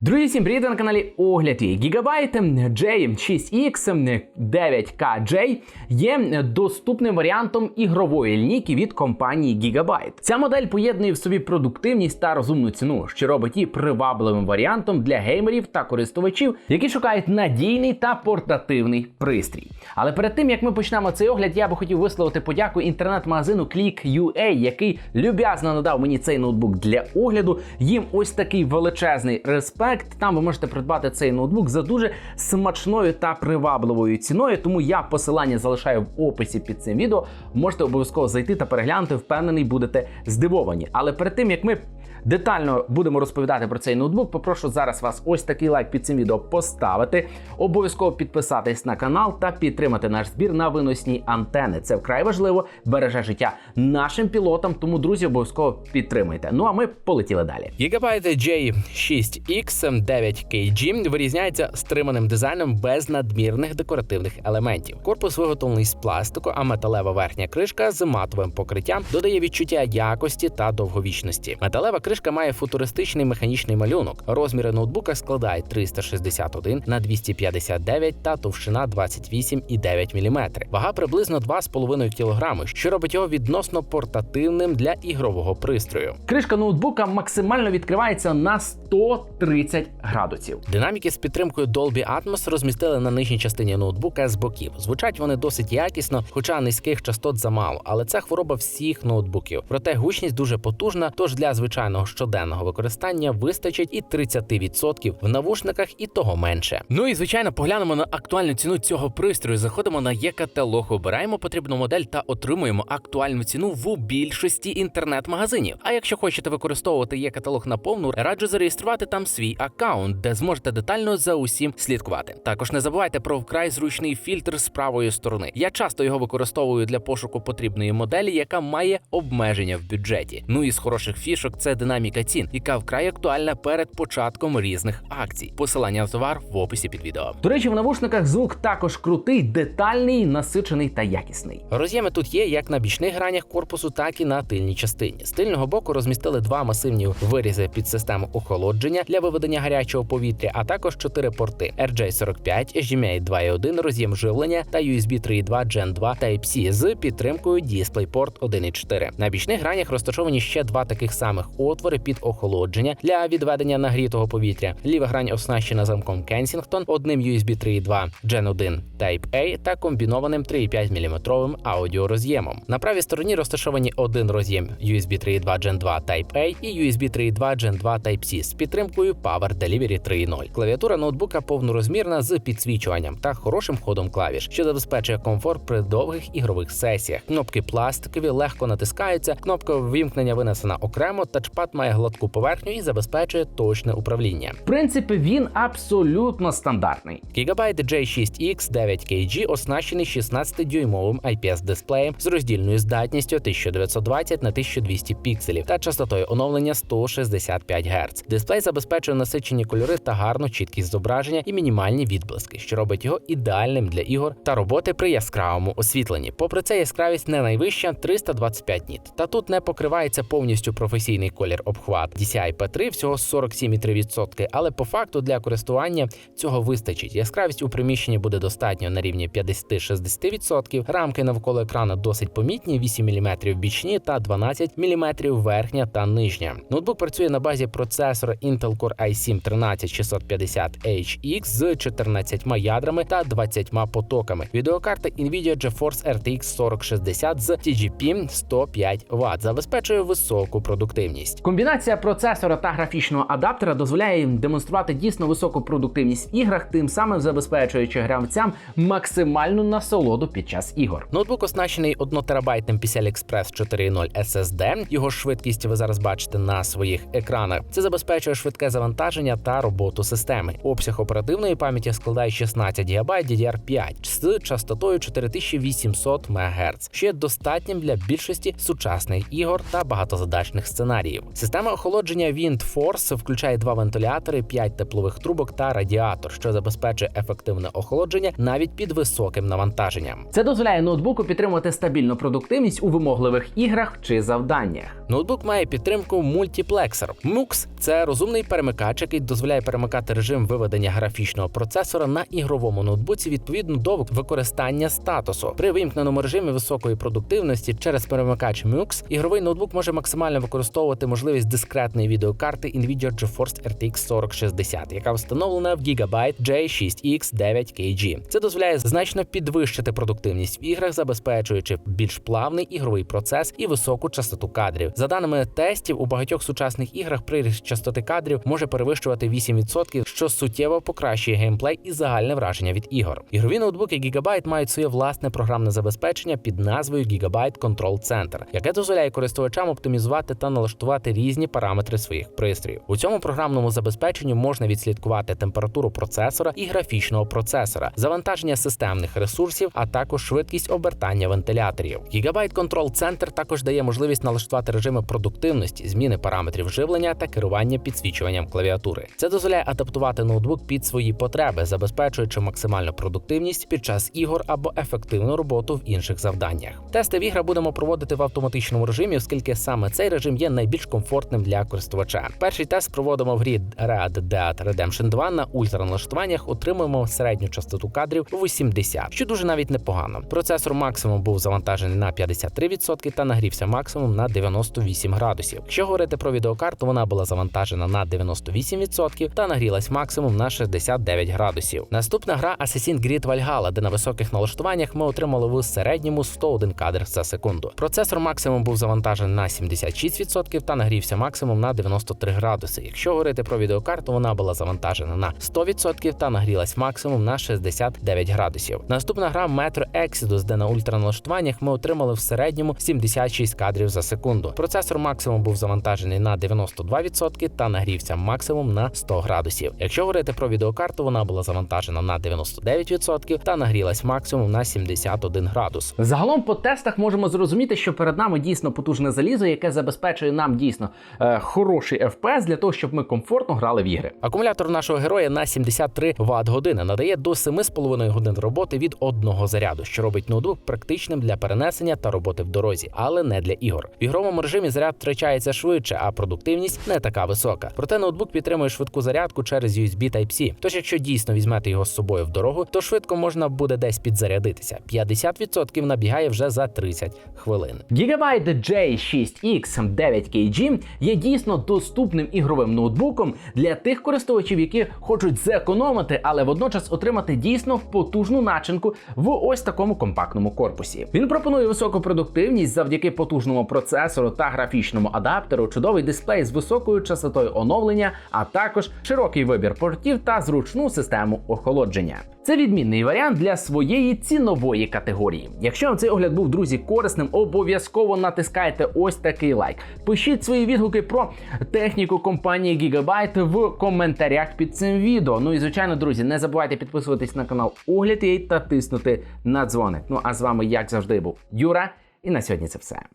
Друзі, всім привіт на каналі Огляд і Gigabyte J6X 9KJ є доступним варіантом ігрової лінійки від компанії Gigabyte. Ця модель поєднує в собі продуктивність та розумну ціну, що робить її привабливим варіантом для геймерів та користувачів, які шукають надійний та портативний пристрій. Але перед тим як ми почнемо цей огляд, я би хотів висловити подяку інтернет-магазину Click.ua, який люб'язно надав мені цей ноутбук для огляду. Їм ось такий величезний респект. Там ви можете придбати цей ноутбук за дуже смачною та привабливою ціною. Тому я посилання залишаю в описі під цим відео. Можете обов'язково зайти та переглянути. Впевнений, будете здивовані. Але перед тим як ми детально будемо розповідати про цей ноутбук, попрошу зараз вас ось такий лайк під цим відео поставити. Обов'язково підписатись на канал та підтримати наш збір на виносні антени. Це вкрай важливо, береже життя нашим пілотам. Тому, друзі, обов'язково підтримайте. Ну а ми полетіли далі. Gigabyte J6X 9KG вирізняється стриманим дизайном без надмірних декоративних елементів. Корпус виготовлений з пластику, а металева верхня кришка з матовим покриттям додає відчуття якості та довговічності. Металева кришка має футуристичний механічний малюнок. Розміри ноутбука складають 361 на 259 та товщина 28,9 мм. Вага приблизно 2,5 кг, що робить його відносно портативним для ігрового пристрою. Кришка ноутбука максимально відкривається на 130 градусів. Динаміки з підтримкою Dolby Atmos розмістили на нижній частині ноутбука з боків. Звучать вони досить якісно, хоча низьких частот замало, але це хвороба всіх ноутбуків. Проте гучність дуже потужна, тож для звичайного щоденного використання вистачить і 30% в навушниках, і того менше. Ну і звичайно, поглянемо на актуальну ціну цього пристрою. Заходимо на є-каталог, обираємо потрібну модель та отримуємо актуальну ціну в більшості інтернет-магазинів. А якщо хочете використовувати є-каталог наповну, раджу зареєструвати там свій аккаунт, де зможете детально за усім слідкувати. Також не забувайте про вкрай зручний фільтр з правої сторони. Я часто його використовую для пошуку потрібної моделі, яка має обмеження в бюджеті. Ну і з хороших фішок це динаміка цін, яка вкрай актуальна перед початком різних акцій. Посилання на товар в описі під відео. До речі, в навушниках звук також крутий, детальний, насичений та якісний. Роз'єми тут є як на бічних гранях корпусу, так і на тильній частині. З тильного боку розмістили два масивні вирізи під систему охолодження для виведення гарячого повітря, а також чотири порти RJ45, HDMI 2.1, роз'єм живлення та USB 3.2 Gen 2 Type-C з підтримкою DisplayPort 1.4. На бічних гранях розташовані ще два таких самих отвори під охолодження для відведення нагрітого повітря. Ліва грань оснащена замком Kensington, одним USB 3.2 Gen 1 Type-A та комбінованим 3,5 мм аудіороз'ємом. На правій стороні розташовані один роз'єм USB 3.2 Gen 2 Type-A і USB 3.2 Gen 2 Type-C з підтримкою Power Delivery 3.0. Клавіатура ноутбука повнорозмірна з підсвічуванням та хорошим ходом клавіш, що забезпечує комфорт при довгих ігрових сесіях. Кнопки пластикові легко натискаються. Кнопка ввімкнення винесена окремо. Тачпад має гладку поверхню і забезпечує точне управління. В принципі, він абсолютно стандартний. Gigabyte J6X 9KG оснащений 16-дюймовим IPS дисплеєм з роздільною здатністю 1920 на 1200 пікселів та частотою оновлення 165 Гц. Дисплей забезпечує насичені кольори та гарну чіткість зображення і мінімальні відблиски, що робить його ідеальним для ігор та роботи при яскравому освітленні. Попри це, яскравість не найвища 325 ніт. Та тут не покривається повністю професійний колір обхват. DCI P3 всього 47,3%, але по факту для користування цього вистачить. Яскравість у приміщенні буде достатньо на рівні 50-60%. Рамки навколо екрану досить помітні: 8 мм бічні та 12 мм верхня та нижня. Ноутбук працює на базі процесора Intel Core i7 13650HX з 14 ядрами та 20 потоками. Відеокарта Nvidia GeForce RTX 4060 з TGP 105 Вт забезпечує високу продуктивність. Комбінація процесора та графічного адаптера дозволяє їм демонструвати дійсно високу продуктивність в іграх, тим самим забезпечуючи гравцям максимальну насолоду під час ігор. Ноутбук оснащений 1 терабайтним PCI Express 4.0 SSD. Його швидкість ви зараз бачите на своїх екранах. Це забезпечує швидке завантаження та роботу системи. Обсяг оперативної пам'яті складає 16 ГБ DDR5 з частотою 4800 МГц, що є достатнім для більшості сучасних ігор та багатозадачних сценаріїв. Система охолодження WindForce включає два вентилятори, 5 теплових трубок та радіатор, що забезпечує ефективне охолодження навіть під високим навантаженням. Це дозволяє ноутбуку підтримувати стабільну продуктивність у вимогливих іграх чи завданнях. Ноутбук має підтримку мультіплексер. MUX – це розумний перемикач датчик, який дозволяє перемикати режим виведення графічного процесора на ігровому ноутбуці відповідно до використання статусу. При вимкненому режимі високої продуктивності через перемикач MUX ігровий ноутбук може максимально використовувати можливість дискретної відеокарти Nvidia GeForce RTX 4060, яка встановлена в Gigabyte J6X 9KG. Це дозволяє значно підвищити продуктивність в іграх, забезпечуючи більш плавний ігровий процес і високу частоту кадрів. За даними тестів, у багатьох сучасних іграх приріст частоти кадрів може перевищувати 8%, що суттєво покращує геймплей і загальне враження від ігор. Ігрові ноутбуки Gigabyte мають своє власне програмне забезпечення під назвою Gigabyte Control Center, яке дозволяє користувачам оптимізувати та налаштувати різні параметри своїх пристроїв. У цьому програмному забезпеченні можна відслідкувати температуру процесора і графічного процесора, завантаження системних ресурсів, а також швидкість обертання вентиляторів. Gigabyte Control Center також дає можливість налаштувати режими продуктивності, зміни параметрів живлення та керування підсвічуванням клавіатури. Це дозволяє адаптувати ноутбук під свої потреби, забезпечуючи максимальну продуктивність під час ігор або ефективну роботу в інших завданнях. Тести в іграх будемо проводити в автоматичному режимі, оскільки саме цей режим є найбільш комфортним для користувача. Перший тест проводимо в грі Red Dead Redemption 2 на ультраналаштуваннях. Отримуємо середню частоту кадрів 80, що дуже навіть непогано. Процесор максимум був завантажений на 53% та нагрівся максимум на 98 градусів. Якщо говорити про відеокарту, вона була завантажена на 98% та нагрілась максимум на 69 градусів. Наступна гра Assassin's Creed Valhalla, де на високих налаштуваннях ми отримали в середньому 101 кадр за секунду. Процесор максимум був завантажений на 76% та нагрівся максимум на 93 градуси. Якщо говорити про відеокарту, вона була завантажена на 100% та нагрілась максимум на 69 градусів. Наступна гра Metro Exodus, де на ультраналаштуваннях ми отримали в середньому 76 кадрів за секунду. Процесор максимум був завантажений на 92% та нагрівся максимум на 100 градусів. Якщо говорити про відеокарту, вона була завантажена на 99% та нагрілась максимум на 71 градус. Загалом по тестах можемо зрозуміти, що перед нами дійсно потужне залізо, яке забезпечує нам дійсно е, хороший FPS для того, щоб ми комфортно грали в ігри. Акумулятор нашого героя на 73 Вт години надає до 7,5 годин роботи від одного заряду, що робить ноутбук практичним для перенесення та роботи в дорозі, але не для ігор. В ігровому режимі заряд втрачається швидше, а продуктивність не така висока. Проте ноутбук підтримує швидку зарядку через USB Type-C. Тож, якщо дійсно візьмете його з собою в дорогу, то швидко можна буде десь підзарядитися. 50% набігає вже за 30 хвилин. Gigabyte J6X 9KG є дійсно доступним ігровим ноутбуком для тих користувачів, які хочуть зекономити, але водночас отримати дійсно потужну начинку в ось такому компактному корпусі. Він пропонує високу продуктивність завдяки потужному процесору та графічному адаптеру, чудовий дисплей з високою частотою оновлення, а також широкий вибір портів та зручну систему охолодження. Це відмінний варіант для своєї цінової категорії. Якщо вам цей огляд був друзі корисним, обов'язково натискайте ось такий лайк. Пишіть свої відгуки про техніку компанії Gigabyte в коментарях під цим відео. Ну і звичайно, друзі, не забувайте підписуватись на канал Огляд та тиснути на дзвоник. Ну а з вами, як завжди, був Юра, і на сьогодні це все.